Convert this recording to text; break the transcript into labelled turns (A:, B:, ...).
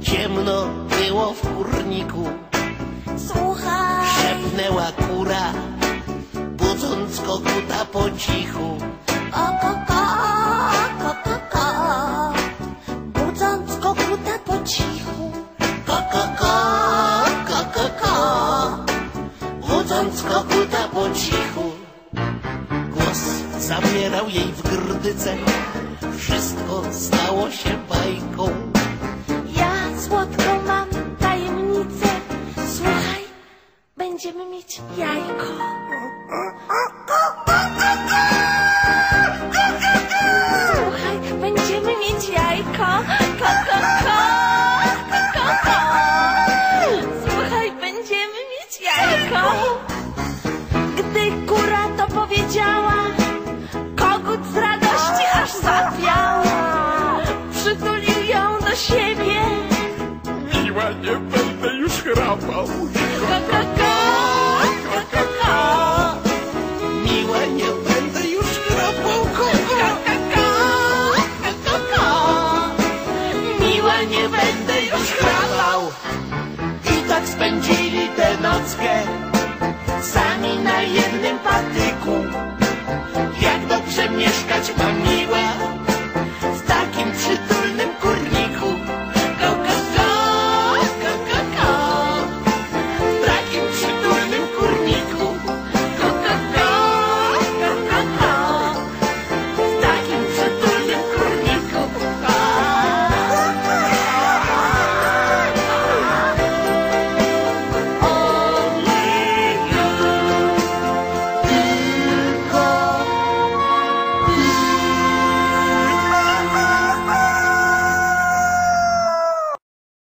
A: Ciemno było w kurniku,
B: Słuchaj,
A: szepnęła kura, budząc koguta po cichu.
B: ko, ko, ko, ko, ko, ko. Budząc koguta po cichu.
A: Ko, ko, ko, ko, ko, ko, budząc koguta po cichu. Głos zabierał jej w grdyce, wszystko stało się bajką.
B: Ja słodką mam tajemnicę. Słuchaj, będziemy mieć jajko. komuś koka, koka,
C: koka, nie będę już
B: kropą koka, koka, koka,
A: koka. Nie będę już chrapał.
B: I tak spędzili